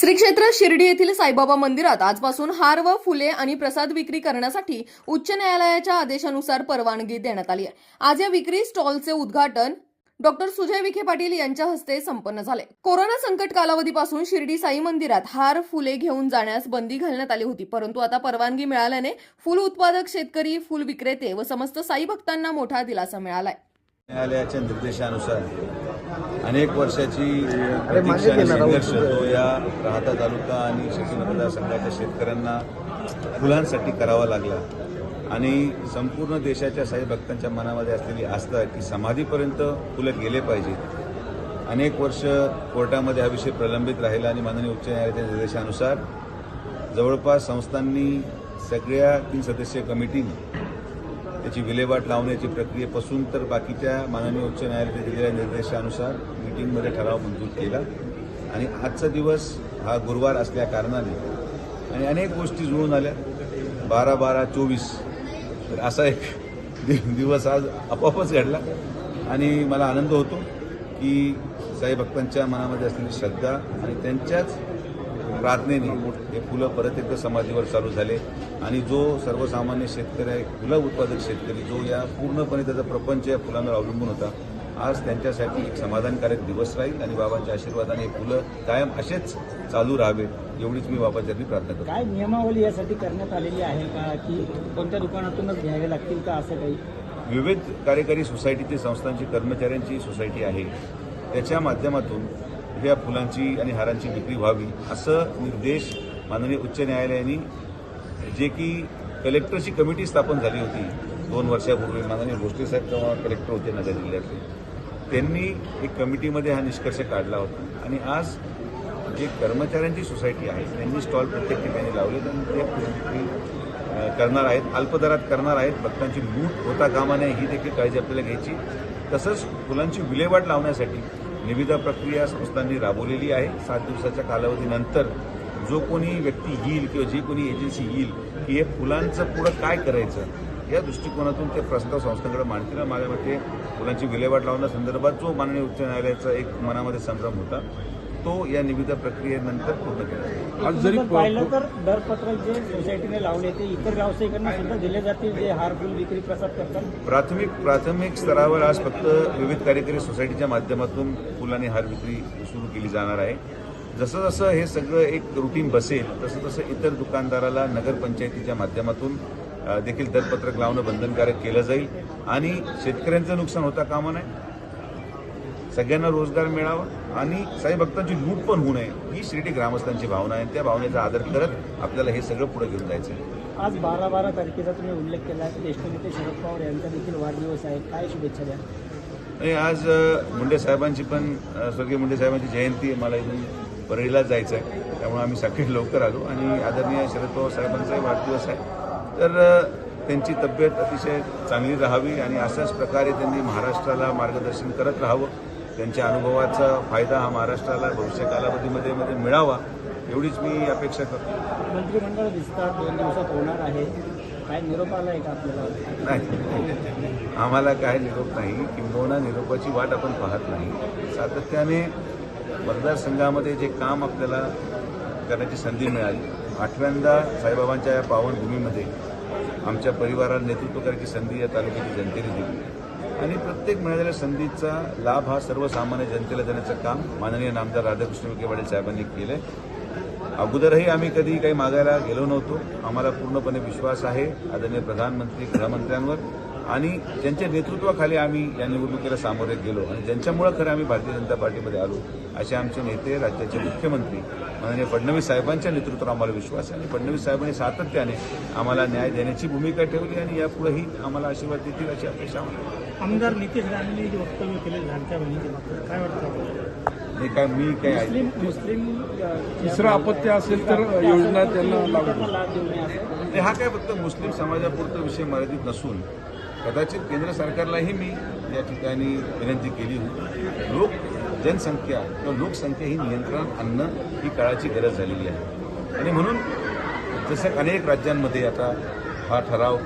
श्री क्षेत्र शिर्डी येथील साईबाबा मंदिरात आजपासून हार व फुले आणि प्रसाद विक्री करण्यासाठी उच्च न्यायालयाच्या आदेशानुसार परवानगी देण्यात आली आहे. आज या विक्री स्टॉलचे उद्घाटन डॉक्टर सुजय विखे पाटील यांच्या हस्ते संपन्न झाले. कोरोना संकट कालावधीपासून शिर्डी साई मंदिरात हार फुले घेऊन जाण्यास बंदी घालण्यात आली होती. परंतु आता परवानगी मिळाल्याने फुल उत्पादक शेतकरी फुल विक्रेते व समस्त साई भक्तांना मोठा दिलासा मिळालाय. न्यायालयाच्या निर्देशानुसार अनेक वर्षाची प्रतीक्षा आणि संघर्ष तो या राहता तालुका आणि शिक्षण मतदारसंघाच्या शेतकऱ्यांना फुलांसाठी करावा लागला. आणि संपूर्ण देशाच्या साई भक्तांच्या मनामध्ये असलेली आस्था की समाधीपर्यंत फुलं गेले पाहिजेत अनेक वर्ष कोर्टामध्ये हा विषय प्रलंबित राहिला आणि माननीय उच्च न्यायालयाच्या निर्देशानुसार जवळपास संस्थांनी सगळ्या तीन सदस्यीय कमिटीने त्याची विल्हेवाट लावण्याची प्रक्रियेपासून तर बाकीच्या माननीय उच्च न्यायालयाने दिलेल्या निर्देशानुसार मीटिंगमध्ये ठराव मंजूर केला. आणि आजचा दिवस हा गुरुवार असल्या कारणाने आणि अनेक गोष्टी जुळून आल्या. बारा बारा चोवीस. तर असा एक दिवस आज आपोआपच घडला. आणि मला आनंद होतो की साई भक्तांच्या मनामध्ये असलेली श्रद्धा आणि त्यांच्याच प्रार्थनेने हे फुलं परत एकदा समाधीवर चालू झाले. आणि जो सर्वसामान्य शेतकरी आहे फुलं उत्पादक शेतकरी जो या पूर्णपणे त्याचा प्रपंच या फुलांवर अवलंबून होता आज त्यांच्यासाठी एक समाधानकारक दिवस राहील. आणि बाबांच्या आशीर्वादाने हे फुलं कायम असेच चालू राहावे एवढीच मी बाबांच्या प्रार्थना करतो. काय नियमावली यासाठी करण्यात आलेली आहे का की कोणत्या दुकानातूनच घ्यावे लागतील का असं काही? विविध कार्यकारी सोसायटीची संस्थांची कर्मचाऱ्यांची सोसायटी आहे. त्याच्या माध्यमातून या फुलांची आणि हारांची विक्री व्हावी असं निर्देश माननीय उच्च न्यायालयाने जे की कलेक्टरची कमिटी स्थापन झाली होती दोन वर्षापूर्वी माननीय भोसले साहेब तेव्हा कलेक्टर होते नगर जिल्ह्यातले. त्यांनी एक कमिटीमध्ये हा निष्कर्ष काढला होता. आणि आज जे कर्मचाऱ्यांची सोसायटी आहे त्यांनी स्टॉल प्रत्येक ठिकाणी लावले आणि ते विक्री करणार आहेत अल्पदरात करणार आहेत. भक्तांची लूट होता कामा नये ही देखील काळजी आपल्याला घ्यायची. तसंच फुलांची विल्हेवाट लावण्यासाठी निविदा प्रक्रिया संस्थांनी राबवलेली आहे. सात दिवसाच्या कालावधीनंतर जो कोणी व्यक्ती येईल किंवा जी कोणी एजन्सी येईल की हे फुलांचं पुढं काय करायचं या दृष्टिकोनातून ते प्रस्ताव संस्थांकडे मांडतील. माझ्या मते फुलांची विल्हेवाट लावण्यासंदर्भात जो माननीय उच्च न्यायालयाचा एक मनामध्ये संभ्रम होता तो या निविदा प्रक्रियेनंतर पूर्ण केला. आज जरी पाहिलं तर दरपत्रक जे सोसायटीने लावले ते इतर व्यावसायिकांना सुद्धा दिले जातील जे हार फुल विक्री प्रसाद करतात? प्राथमिक प्राथमिक स्तरावर आज फक्त विविध कार्यकारी सोसायटीच्या माध्यमातून फुल आणि हार विक्री सुरू केली जाणार आहे. जसं जसं हे सगळं एक रुटीन बसेल तसं तसं इतर दुकानदाराला नगरपंचायतीच्या माध्यमातून देखील दरपत्रक लावणं बंधनकारक केलं जाईल. आणि शेतकऱ्यांचं नुकसान होता कामा नये. सगळ्यांना रोजगार मिळावा. आणि साई भक्तांची लूट पण होऊ नये ही शिर्डी ग्रामस्थांची भावना आहे. त्या भावनेचा आदर करत आपल्याला हे सगळं पुढे घेऊन जायचं आहे आज बारा बारा तारखेचा तुम्ही उल्लेख केला ज्येष्ठ नेते शरद पवार यांचा देखील वाढदिवस आहे. काय शुभेच्छा द्या? आणि आज मुंडे साहेबांची पण स्वर्गीय मुंडे साहेबांची जयंती आहे. मला इथून परळीला जायचं आहे त्यामुळे आम्ही सकाळी लवकर आलो आणि आदरणीय शरद पवार साहेबांचाही वाढदिवस आहे. तर त्यांची तब्येत अतिशय चांगली राहावी आणि अशाच प्रकारे त्यांनी महाराष्ट्राला मार्गदर्शन करत राहावं. त्यांच्या अनुभवाचा फायदा हा महाराष्ट्राला भविष्य कालावधीमध्ये मध्ये मिळावा एवढीच मी अपेक्षा करतो. मंत्रिमंडळ विस्तार दोन दिवसात होणार आहे. काय निरोप आला आहे का आपल्याला? नाही आम्हाला काय निरोप नाही किंबहुना निरोपाची वाट आपण पाहत नाही. सातत्याने मतदारसंघामध्ये जे काम आपल्याला करण्याची संधी मिळाली. आठव्यांदा साईबाबांच्या या पावनभूमीमध्ये आमच्या परिवाराला नेतृत्व करायची संधी या तालुक्याची जनतेने दिली. आणि प्रत्येक मिळालेल्या संधीचा लाभ हा सर्वसामान्य जनतेला देण्याचं काम माननीय नामदार राधाकृष्ण विखे पाटील साहेबांनी केलं अगोदरही आम्ही कधी काही मागायला गेलो नव्हतो. आम्हाला पूर्णपणे विश्वास आहे. आदरणीय प्रधानमंत्री गृहमंत्र्यांवर. आणि ज्यांच्या नेतृत्वाखाली आम्ही या निवडणुकीला सामोरे गेलो आणि ज्यांच्यामुळं खरं आम्ही भारतीय जनता पार्टीमध्ये आलो असे आमचे नेते राज्याचे मुख्यमंत्री माननीय फडणवीस साहेबांच्या नेतृत्वावर आम्हाला विश्वास आहे आणि फडणवीस साहेबांनी सातत्याने आम्हाला न्याय देण्याची भूमिका ठेवली आणि यापुढेही आम्हाला आशीर्वाद देतील अशी अपेक्षा. आमदार नितेश राणेंनी जे वक्तव्य केले लाडक्या काय वाटतं? हे काय मी काय मुस्लिम तिसरं अपत्य असेल तर योजना त्यांना लागू हा काय फक्त मुस्लिम समाजापुरता विषय मर्यादित नसून कदाचित केंद्र सरकारलाही मी या ठिकाणी विनंती केली होती. लोक जनसंख्या किंवा लोकसंख्या ही नियंत्रणात आणणं ही काळाची गरज झालेली आहे. आणि म्हणून जसं अनेक राज्यांमध्ये आता हा ठराव